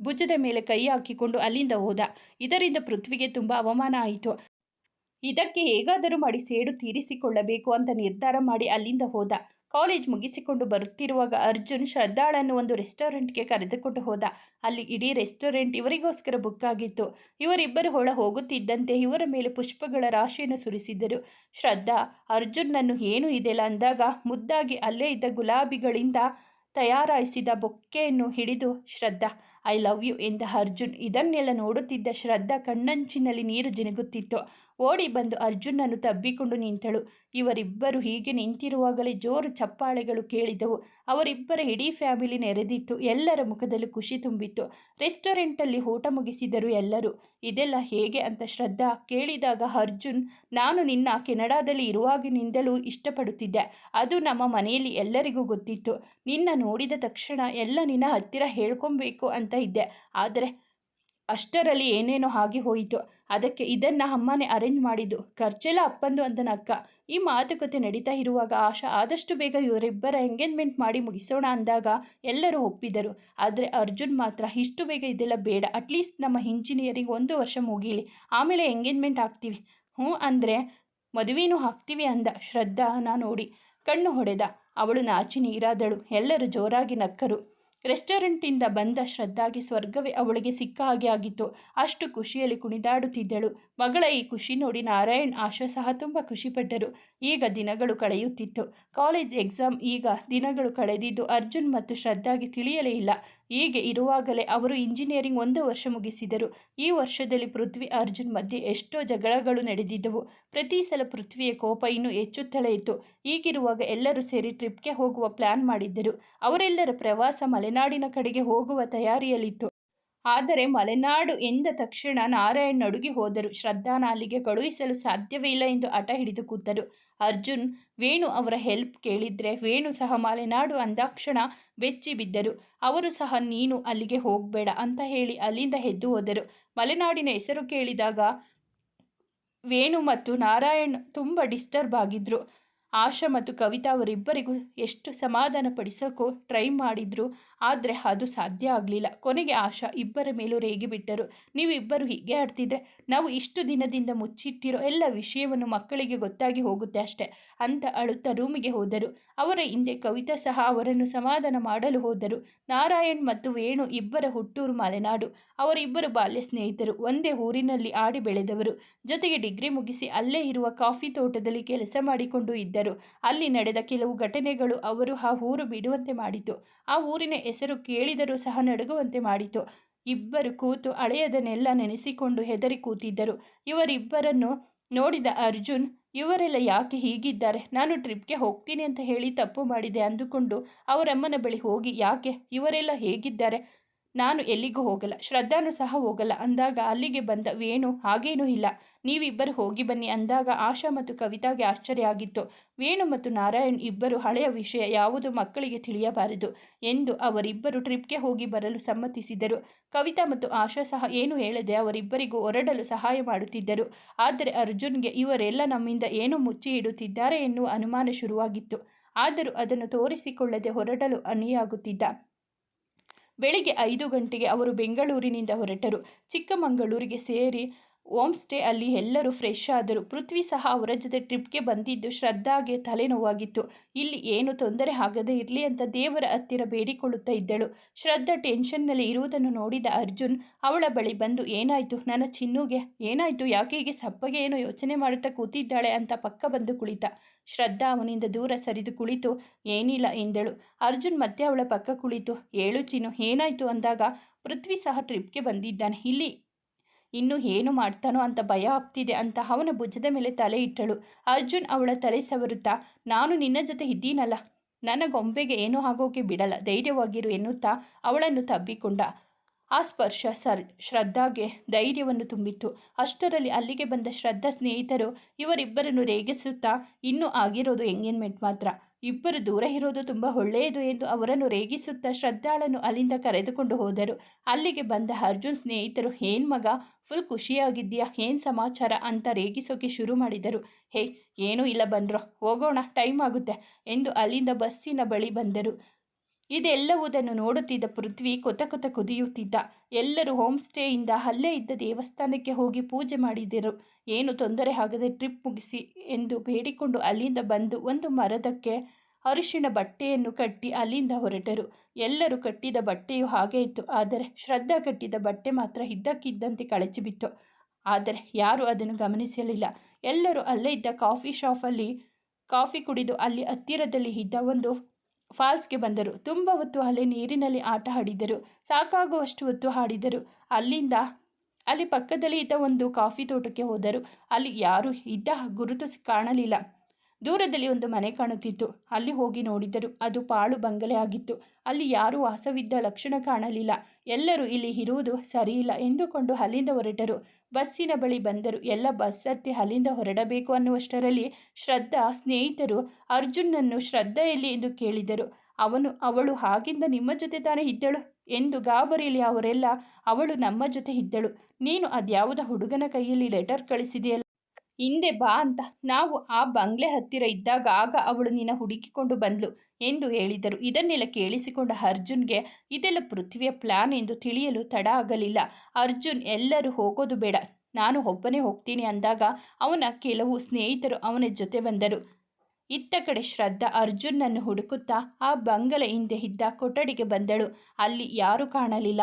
A: ಭುಜದ ಮೇಲೆ ಕೈ ಹಾಕಿಕೊಂಡು ಅಲ್ಲಿಂದ ಹೋದ. ಇದರಿಂದ ಪೃಥ್ವಿಗೆ ತುಂಬ ಅವಮಾನ ಆಯಿತು. ಇದಕ್ಕೆ ಹೇಗಾದರೂ ಮಾಡಿ ಸೇಡು ತೀರಿಸಿಕೊಳ್ಳಬೇಕು ಅಂತ ನಿರ್ಧಾರ ಮಾಡಿ ಅಲ್ಲಿಂದ ಹೋದ. ಕಾಲೇಜ್ ಮುಗಿಸಿಕೊಂಡು ಬರುತ್ತಿರುವಾಗ ಅರ್ಜುನ್ ಶ್ರದ್ಧಾಳನ್ನು ಒಂದು ರೆಸ್ಟೋರೆಂಟ್ಗೆ ಕರೆದುಕೊಂಡು ಹೋದ. ಅಲ್ಲಿ ಇಡೀ ರೆಸ್ಟೋರೆಂಟ್ ಇವರಿಗೋಸ್ಕರ ಬುಕ್ ಆಗಿತ್ತು. ಇವರಿಬ್ಬರು ಹೊಳ ಹೋಗುತ್ತಿದ್ದಂತೆ ಇವರ ಮೇಲೆ ಪುಷ್ಪಗಳ ರಾಶಿಯನ್ನು ಸುರಿಸಿದರು. ಶ್ರದ್ಧಾ, ಅರ್ಜುನ್ನನ್ನು ಏನು ಇದೆಲ್ಲ ಅಂದಾಗ ಮುದ್ದಾಗಿ ಅಲ್ಲೇ ಇದ್ದ ಗುಲಾಬಿಗಳಿಂದ ತಯಾರಾಯಿಸಿದ ಬೊಕ್ಕೆಯನ್ನು ಹಿಡಿದು, ಶ್ರದ್ಧಾ, ಐ ಲವ್ ಯು ಎಂದ ಅರ್ಜುನ್ ಇದನ್ನೆಲ್ಲ ನೋಡುತ್ತಿದ್ದ ಶ್ರದ್ಧಾ ಕಣ್ಣಂಚಿನಲ್ಲಿ ನೀರು ಜಿನುಗುತ್ತಿತ್ತು. ಓಡಿ ಬಂದು ಅರ್ಜುನನ್ನು ತಬ್ಬಿಕೊಂಡು ನಿಂತಳು. ಇವರಿಬ್ಬರು ಹೀಗೆ ನಿಂತಿರುವಾಗಲೇ ಜೋರು ಚಪ್ಪಾಳೆಗಳು ಕೇಳಿದವು. ಅವರಿಬ್ಬರ ಇಡೀ ಫ್ಯಾಮಿಲಿ ನೆರೆದಿತ್ತು. ಎಲ್ಲರ ಮುಖದಲ್ಲೂ ಖುಷಿ ತುಂಬಿತ್ತು. ರೆಸ್ಟೋರೆಂಟಲ್ಲಿ ಊಟ ಮುಗಿಸಿದರು ಎಲ್ಲರೂ. ಇದೆಲ್ಲ ಹೇಗೆ ಅಂತ ಶ್ರದ್ಧಾ ಕೇಳಿದಾಗ ಅರ್ಜುನ್, ನಾನು ನಿನ್ನ ಕೆನಡಾದಲ್ಲಿ ಇರುವಾಗಿನಿಂದಲೂ ಇಷ್ಟಪಡುತ್ತಿದ್ದೆ. ಅದು ನಮ್ಮ ಮನೆಯಲ್ಲಿ ಎಲ್ಲರಿಗೂ ಗೊತ್ತಿತ್ತು. ನಿನ್ನ ನೋಡಿದ ತಕ್ಷಣ ಎಲ್ಲ ನಿನ್ನ ಹತ್ತಿರ ಹೇಳ್ಕೊಬೇಕು ಅಂತ ಇದ್ದೆ. ಆದರೆ ಅಷ್ಟರಲ್ಲಿ ಏನೇನೋ ಆಗಿ ಹೋಯಿತು. ಅದಕ್ಕೆ ಇದನ್ನು ಅಮ್ಮನೇ ಅರೇಂಜ್ ಮಾಡಿದ್ದು. ಖರ್ಚೆಲ್ಲ ಅಪ್ಪಂದು ಅಂತನ ಅಕ್ಕ. ಈ ಮಾತುಕತೆ ನಡೀತಾ ಇರುವಾಗ ಆಶಾ ಆದಷ್ಟು ಬೇಗ ಇವರಿಬ್ಬರ ಎಂಗೇಜ್ಮೆಂಟ್ ಮಾಡಿ ಮುಗಿಸೋಣ ಅಂದಾಗ ಎಲ್ಲರೂ ಒಪ್ಪಿದರು. ಆದರೆ ಅರ್ಜುನ್ ಮಾತ್ರ ಇಷ್ಟು ಬೇಗ ಇದೆಲ್ಲ ಬೇಡ. ಅಟ್ಲೀಸ್ಟ್ ನಮ್ಮ ಇಂಜಿನಿಯರಿಂಗ್ ಒಂದು ವರ್ಷ ಮುಗೀಲಿ. ಆಮೇಲೆ ಎಂಗೇಜ್ಮೆಂಟ್ ಆಗ್ತೀವಿ. ಹ್ಞೂ ಅಂದರೆ ಮದುವೆನೂ ಹಾಕ್ತೀವಿ ಅಂದ. ಶ್ರದ್ಧಾನ ನೋಡಿ ಕಣ್ಣು ಹೊಡೆದ. ಅವಳು ನಾಚಿ ನೀರಾದಳು ಎಲ್ಲರೂ ಜೋರಾಗಿ ನಕ್ಕರು. ರೆಸ್ಟೋರೆಂಟಿಂದ ಬಂದ ಶ್ರದ್ಧಾಗೆ ಸ್ವರ್ಗವೇ ಅವಳಿಗೆ ಸಿಕ್ಕ ಹಾಗೆ ಆಗಿತ್ತು. ಅಷ್ಟು ಖುಷಿಯಲ್ಲಿ ಕುಣಿದಾಡುತ್ತಿದ್ದಳು. ಮಗಳ ಈ ಖುಷಿ ನೋಡಿ ನಾರಾಯಣ್ ಆಶಾ ಸಹ ತುಂಬ ಖುಷಿಪಟ್ಟರು. ಈಗ ದಿನಗಳು ಕಳೆಯುತ್ತಿತ್ತು. ಕಾಲೇಜ್ ಎಕ್ಸಾಮ್ ಈಗ ದಿನಗಳು ಕಳೆದಿದ್ದು ಅರ್ಜುನ್ ಮತ್ತು ಶ್ರದ್ಧಾಗೆ ತಿಳಿಯಲೇ ಇಲ್ಲ. ಹೀಗೆ ಇರುವಾಗಲೇ ಅವರು ಇಂಜಿನಿಯರಿಂಗ್ ಒಂದು ವರ್ಷ ಮುಗಿಸಿದರು. ಈ ವರ್ಷದಲ್ಲಿ ಪೃಥ್ವಿ ಅರ್ಜುನ್ ಮಧ್ಯೆ ಎಷ್ಟೋ ಜಗಳಗಳು ನಡೆದಿದ್ದವು. ಪ್ರತಿ ಸಲ ಪೃಥ್ವಿಯ ಕೋಪ ಇನ್ನೂ ಹೆಚ್ಚುತ್ತಲೇ ಇತ್ತು. ಹೀಗಿರುವಾಗ ಎಲ್ಲರೂ ಸೇರಿ ಟ್ರಿಪ್ಗೆ ಹೋಗುವ ಪ್ಲಾನ್ ಮಾಡಿದ್ದರು. ಅವರೆಲ್ಲರ ಪ್ರವಾಸ ಮಲೆನಾಡಿನ ಕಡೆಗೆ ಹೋಗುವ ತಯಾರಿಯಲ್ಲಿತ್ತು. ಆದರೆ ಮಲೆನಾಡು ಎಂದ ತಕ್ಷಣ ನಾರಾಯಣ್ ಅಡುಗೆ ಹೋದರು. ಶ್ರದ್ಧಾನ ಅಲ್ಲಿಗೆ ಕಳುಹಿಸಲು ಸಾಧ್ಯವೇ ಇಲ್ಲ ಎಂದು ಹಠ ಹಿಡಿದು ಕೂತರು. ಅರ್ಜುನ್, ವೇಣು ಅವರ ಹೆಲ್ಪ್ ಕೇಳಿದ್ರೆ ವೇಣು ಸಹ ಮಲೆನಾಡು ಅಂದಾಕ್ಷಣ ಬೆಚ್ಚಿ ಬಿದ್ದರು. ಅವರು ಸಹ, ನೀನು ಅಲ್ಲಿಗೆ ಹೋಗಬೇಡ ಅಂತ ಹೇಳಿ ಅಲ್ಲಿಂದ ಎದ್ದು ಹೋದರು. ಮಲೆನಾಡಿನ ಹೆಸರು ಕೇಳಿದಾಗ ವೇಣು ಮತ್ತು ನಾರಾಯಣ್ ತುಂಬ ಡಿಸ್ಟರ್ಬ್ ಆಗಿದ್ರು. ಆಶಾ ಮತ್ತು ಕವಿತಾ ಅವರಿಬ್ಬರಿಗೂ ಎಷ್ಟು ಸಮಾಧಾನ ಪಡಿಸೋಕ್ಕೂ ಟ್ರೈ ಮಾಡಿದ್ರು, ಆದರೆ ಅದು ಸಾಧ್ಯ ಆಗಲಿಲ್ಲ. ಕೊನೆಗೆ ಆಶಾ ಇಬ್ಬರ ಮೇಲೂ ರೇಗಿ ಬಿಟ್ಟರು. ನೀವಿಬ್ಬರು ಹೀಗೆ ಆಡ್ತಿದ್ರೆ ನಾವು ಇಷ್ಟು ದಿನದಿಂದ ಮುಚ್ಚಿಟ್ಟಿರೋ ಎಲ್ಲ ವಿಷಯವನ್ನು ಮಕ್ಕಳಿಗೆ ಗೊತ್ತಾಗಿ ಹೋಗುತ್ತೆ ಅಷ್ಟೆ ಅಂತ ಅಳುತ್ತಾ ರೂಮಿಗೆ ಹೋದರು. ಅವರ ಹಿಂದೆ ಕವಿತಾ ಸಹ ಅವರನ್ನು ಸಮಾಧಾನ ಮಾಡಲು ಹೋದರು. ನಾರಾಯಣ್ ಮತ್ತು ವೇಣು ಇಬ್ಬರ ಹುಟ್ಟೂರು ಮಲೆನಾಡು. ಅವರಿಬ್ಬರು ಬಾಲ್ಯ ಸ್ನೇಹಿತರು. ಒಂದೇ ಊರಿನಲ್ಲಿ ಆಡಿ ಬೆಳೆದವರು. ಜೊತೆಗೆ ಡಿಗ್ರಿ ಮುಗಿಸಿ ಅಲ್ಲೇ ಇರುವ ಕಾಫಿ ತೋಟದಲ್ಲಿ ಕೆಲಸ ಮಾಡಿಕೊಂಡು ಇದ್ದರು ಅಲ್ಲಿ ನಡೆದ ಕೆಲವು ಘಟನೆಗಳು ಅವರು ಆ ಊರು ಬಿಡುವಂತೆ ಮಾಡಿತು. ಆ ಊರಿನ ಹೆಸರು ಕೇಳಿದರೂ ಸಹ ನಡುಗುವಂತೆ ಮಾಡಿತು. ಇಬ್ಬರು ಕೂತು ಹಳೆಯದನ್ನೆಲ್ಲ ನೆನೆಸಿಕೊಂಡು ಹೆದರಿ ಕೂತಿದ್ದರು. ಇವರಿಬ್ಬರನ್ನು ನೋಡಿದ ಅರ್ಜುನ್, ಇವರೆಲ್ಲ ಯಾಕೆ ಹೀಗಿದ್ದಾರೆ? ನಾನು ಟ್ರಿಪ್ಗೆ ಹೋಗ್ತೀನಿ ಅಂತ ಹೇಳಿ ತಪ್ಪು ಮಾಡಿದೆ ಅಂದುಕೊಂಡು ಅವರಮ್ಮನ ಬಳಿ ಹೋಗಿ, ಯಾಕೆ? ಇವರೆಲ್ಲ ಹೇಗಿದ್ದಾರೆ? ನಾನು ಎಲ್ಲಿಗೂ ಹೋಗಲ್ಲ, ಶ್ರದ್ಧಾನು ಸಹ ಹೋಗಲ್ಲ. ಅಂದಾಗ ಅಲ್ಲಿಗೆ ಬಂದ ವೇಣು ಹಾಗೇನೂ ಇಲ್ಲ. ನೀವಿಬ್ಬರು ಹೋಗಿ ಬನ್ನಿ ಅಂದಾಗ ಆಶಾ ಮತ್ತು ಕವಿತಾಗೆ ಆಶ್ಚರ್ಯ ಆಗಿತ್ತು. ವೇಣು ಮತ್ತು ನಾರಾಯಣ್ ಇಬ್ಬರು ಹಳೆಯ ವಿಷಯ ಯಾವುದು ಮಕ್ಕಳಿಗೆ ತಿಳಿಯಬಾರದು ಎಂದು ಅವರಿಬ್ಬರು ಟ್ರಿಪ್ಗೆ ಹೋಗಿ ಬರಲು ಸಮ್ಮತಿಸಿದರು. ಕವಿತಾ ಮತ್ತು ಆಶಾ ಸಹ ಏನು ಹೇಳದೆ ಅವರಿಬ್ಬರಿಗೂ ಹೊರಡಲು ಸಹಾಯ ಮಾಡುತ್ತಿದ್ದರು. ಆದರೆ ಅರ್ಜುನ್ಗೆ ಇವರೆಲ್ಲ ನಮ್ಮಿಂದ ಏನು ಮುಚ್ಚಿ ಇಡುತ್ತಿದ್ದಾರೆ ಎನ್ನುವ ಅನುಮಾನ ಶುರುವಾಗಿತ್ತು. ಆದರೂ ಅದನ್ನು ತೋರಿಸಿಕೊಳ್ಳದೆ ಹೊರಡಲು ಅಣಿಯಾಗುತ್ತಿದ್ದ. ಬೆಳಿಗ್ಗೆ ಐದು ಗಂಟೆಗೆ ಅವರು ಬೆಂಗಳೂರಿನಿಂದ ಹೊರಟರು. ಚಿಕ್ಕಮಗಳೂರಿಗೆ ಸೇರಿ ಹೋಮ್ ಸ್ಟೇ ಅಲ್ಲಿ ಎಲ್ಲರೂ ಫ್ರೆಶ್ ಆದರು. ಪೃಥ್ವಿ ಸಹ ಅವರ ಜೊತೆ ಟ್ರಿಪ್ಗೆ ಬಂದಿದ್ದು ಶ್ರದ್ಧಾಗೆ ತಲೆನೋವಾಗಿತ್ತು. ಇಲ್ಲಿ ಏನು ತೊಂದರೆ ಆಗದೇ ಇರಲಿ ಅಂತ ದೇವರ ಹತ್ತಿರ ಬೇಡಿಕೊಳ್ಳುತ್ತಾ ಇದ್ದಳು. ಶ್ರದ್ಧಾ ಟೆನ್ಷನ್ನಲ್ಲಿ ಇರುವುದನ್ನು ನೋಡಿದ ಅರ್ಜುನ್, ಅವಳ ಬಳಿ ಬಂದು, ಏನಾಯಿತು? ನನ್ನ ಚಿನ್ನುಗೆ ಏನಾಯಿತು? ಯಾಕೆ ಹೀಗೆ ಸಪ್ಪಗೆ ಏನೋ ಯೋಚನೆ ಮಾಡುತ್ತಾ ಕೂತಿದ್ದಾಳೆ? ಅಂತ ಪಕ್ಕ ಬಂದು ಕುಳಿತ. ಶ್ರದ್ಧಾ ಅವನಿಂದ ದೂರ ಸರಿದು ಕುಳಿತು, ಏನಿಲ್ಲ, ಎಂದಳು. ಅರ್ಜುನ್ ಮತ್ತೆ ಅವಳ ಪಕ್ಕ ಕುಳಿತು, ಏಳು ಚಿನ್ನು, ಏನಾಯಿತು? ಅಂದಾಗ, ಪೃಥ್ವಿ ಸಹ ಟ್ರಿಪ್ಗೆ ಬಂದಿದ್ದಾನೆ. ಇಲ್ಲಿ ಇನ್ನು ಏನು ಮಾಡ್ತಾನೋ ಅಂತ ಭಯ ಆಗ್ತಿದೆ ಅಂತ ಅವನ ಭುಜದ ಮೇಲೆ ತಲೆ ಇಟ್ಟಳು. ಅರ್ಜುನ್ ಅವಳ ತಲೆ ಸವರುತ್ತಾ, ನಾನು ನಿನ್ನ ಜೊತೆ ಇದ್ದೀನಲ್ಲ. ನನ್ನ ಗೊಂಬೆಗೆ ಏನೂ ಆಗೋಕೆ ಬಿಡಲ್ಲ. ಧೈರ್ಯವಾಗಿರು ಎನ್ನುತ್ತಾ ಅವಳನ್ನು ತಬ್ಬಿಕೊಂಡ. ಆ ಸ್ಪರ್ಶ ಸರ್, ಶ್ರದ್ಧಾಗೆ ಧೈರ್ಯವನ್ನು ತುಂಬಿತ್ತು. ಅಷ್ಟರಲ್ಲಿ ಅಲ್ಲಿಗೆ ಬಂದ ಶ್ರದ್ಧಾ ಸ್ನೇಹಿತರು ಇವರಿಬ್ಬರನ್ನು ರೇಗಿಸುತ್ತಾ, ಇನ್ನೂ ಆಗಿರೋದು ಎಂಗೇಜ್ಮೆಂಟ್ ಮಾತ್ರ. ಇಬ್ಬರು ದೂರ ಇರೋದು ತುಂಬ ಒಳ್ಳೆಯದು ಎಂದು ಅವರನ್ನು ರೇಗಿಸುತ್ತಾ ಶ್ರದ್ಧಾಳನ್ನು ಅಲ್ಲಿಂದ ಕರೆದುಕೊಂಡು ಹೋದರು. ಅಲ್ಲಿಗೆ ಬಂದ ಅರ್ಜುನ್, ಸ್ನೇಹಿತರು, ಏನ್ ಮಗ, ಫುಲ್ ಖುಷಿಯಾಗಿದ್ದೀಯಾ? ಏನು ಸಮಾಚಾರ? ಅಂತ ರೇಗಿಸೋಕೆ ಶುರು ಮಾಡಿದರು. ಹೇ, ಏನೂ ಇಲ್ಲ ಬಂದ್ರೋ. ಹೋಗೋಣ, ಟೈಮ್ ಆಗುತ್ತೆ ಎಂದು ಅಲ್ಲಿಂದ ಬಸ್ಸಿನ ಬಳಿ ಬಂದರು. ಇದೆಲ್ಲವುದನ್ನು ನೋಡುತ್ತಿದ್ದ ಪೃಥ್ವಿ ಕೊತ ಕೊತ ಕುದಿಯುತ್ತಿದ್ದ. ಎಲ್ಲರೂ ಹೋಮ್ ಸ್ಟೇಯಿಂದ ಅಲ್ಲೇ ಇದ್ದ ದೇವಸ್ಥಾನಕ್ಕೆ ಹೋಗಿ ಪೂಜೆ ಮಾಡಿದರು. ಏನು ತೊಂದರೆ ಆಗದೆ ಟ್ರಿಪ್ ಮುಗಿಸಿ ಎಂದು ಬೇಡಿಕೊಂಡು ಅಲ್ಲಿಂದ ಬಂದು ಒಂದು ಮರದಕ್ಕೆ ಅರಿಶಿಣ ಬಟ್ಟೆಯನ್ನು ಕಟ್ಟಿ ಅಲ್ಲಿಂದ ಹೊರಟರು. ಎಲ್ಲರೂ ಕಟ್ಟಿದ ಬಟ್ಟೆಯು ಹಾಗೆ ಇತ್ತು. ಆದರೆ ಶ್ರದ್ಧಾ ಕಟ್ಟಿದ ಬಟ್ಟೆ ಮಾತ್ರ ಇದ್ದಕ್ಕಿದ್ದಂತೆ ಕಳಚಿಬಿತ್ತು. ಆದರೆ ಯಾರೂ ಅದನ್ನು ಗಮನಿಸಲಿಲ್ಲ. ಎಲ್ಲರೂ ಅಲ್ಲೇ ಇದ್ದ ಕಾಫಿ ಶಾಪಲ್ಲಿ ಕಾಫಿ ಕುಡಿದು ಅಲ್ಲಿ ಹತ್ತಿರದಲ್ಲಿ ಇದ್ದ ಒಂದು ಫಾಲ್ಸ್ಗೆ ಬಂದರು. ತುಂಬ ಹೊತ್ತು ಅಲ್ಲಿ ನೀರಿನಲ್ಲಿ ಆಟ ಆಡಿದರು. ಸಾಕಾಗುವಷ್ಟು ಹೊತ್ತು ಆಡಿದರು. ಅಲ್ಲಿಂದ, ಅಲ್ಲಿ ಪಕ್ಕದಲ್ಲಿ ಇದ್ದ ಒಂದು ಕಾಫಿ ತೋಟಕ್ಕೆ ಹೋದರು. ಅಲ್ಲಿ ಯಾರು ಇದ್ದ ಗುರುತು ಕಾಣಲಿಲ್ಲ. ದೂರದಲ್ಲಿ ಒಂದು ಮನೆ ಕಾಣುತ್ತಿತ್ತು. ಅಲ್ಲಿ ಹೋಗಿ ನೋಡಿದರು. ಅದು ಪಾಳು ಬಂಗಲೆ ಆಗಿತ್ತು. ಅಲ್ಲಿ ಯಾರೂ ವಾಸವಿದ್ದ ಲಕ್ಷಣ ಕಾಣಲಿಲ್ಲ. ಎಲ್ಲರೂ ಇಲ್ಲಿ ಇರುವುದು ಸರಿಯಿಲ್ಲ ಎಂದುಕೊಂಡು ಅಲ್ಲಿಂದ ಹೊರಟರು. ಬಸ್ಸಿನ ಬಳಿ ಬಂದರು. ಎಲ್ಲ ಬಸ್ ಹತ್ತಿ ಅಲ್ಲಿಂದ ಹೊರಡಬೇಕು ಅನ್ನುವಷ್ಟರಲ್ಲಿ ಶ್ರದ್ಧಾ, ಸ್ನೇಹಿತರು ಅರ್ಜುನನ್ನು ಶ್ರದ್ಧೆಯಲ್ಲಿ ಎಂದು ಕೇಳಿದರು. ಅವನು, ಅವಳು ಹಾಗಿಂದ ನಿಮ್ಮ ಜೊತೆ ತಾನೇ ಇದ್ದಳು? ಎಂದು ಗಾಬರಿಯಲ್ಲಿ ಅವರೆಲ್ಲ, ಅವಳು ನಮ್ಮ ಜೊತೆ ಇದ್ದಳು. ನೀನು ಅದ್ಯಾವುದ ಹುಡುಗನ ಕೈಯಲ್ಲಿ ಲೆಟರ್ ಕಳಿಸಿದೆಯಲ್ಲ? ಹಿಂದೆ ಬಾ ಅಂತ. ನಾವು ಆ ಬಂಗ್ಲೆ ಹತ್ತಿರ ಇದ್ದಾಗ ಆಗ ಅವಳು ನಿನ್ನ ಹುಡುಕಿಕೊಂಡು ಬಂದ್ಲು ಎಂದು ಹೇಳಿದರು. ಇದನ್ನೆಲ್ಲ ಕೇಳಿಸಿಕೊಂಡ ಅರ್ಜುನ್ಗೆ ಇದೆಲ್ಲ ಪೃಥ್ವಿಯ ಪ್ಲಾನ್ ಎಂದು ತಿಳಿಯಲು ತಡ ಆಗಲಿಲ್ಲ. ಅರ್ಜುನ್, ಎಲ್ಲರೂ ಹೋಗೋದು ಬೇಡ. ನಾನು ಒಬ್ಬನೇ ಹೋಗ್ತೀನಿ ಅಂದಾಗ ಅವನ ಕೆಲವು ಸ್ನೇಹಿತರು ಅವನ ಜೊತೆ ಬಂದರು. ಇತ್ತ ಕಡೆ ಶ್ರದ್ಧಾ ಅರ್ಜುನನ್ನು ಹುಡುಕುತ್ತಾ ಆ ಬಂಗಲ ಹಿಂದೆ ಇದ್ದ ಕೊಠಡಿಗೆ ಬಂದಳು. ಅಲ್ಲಿ ಯಾರೂ ಕಾಣಲಿಲ್ಲ.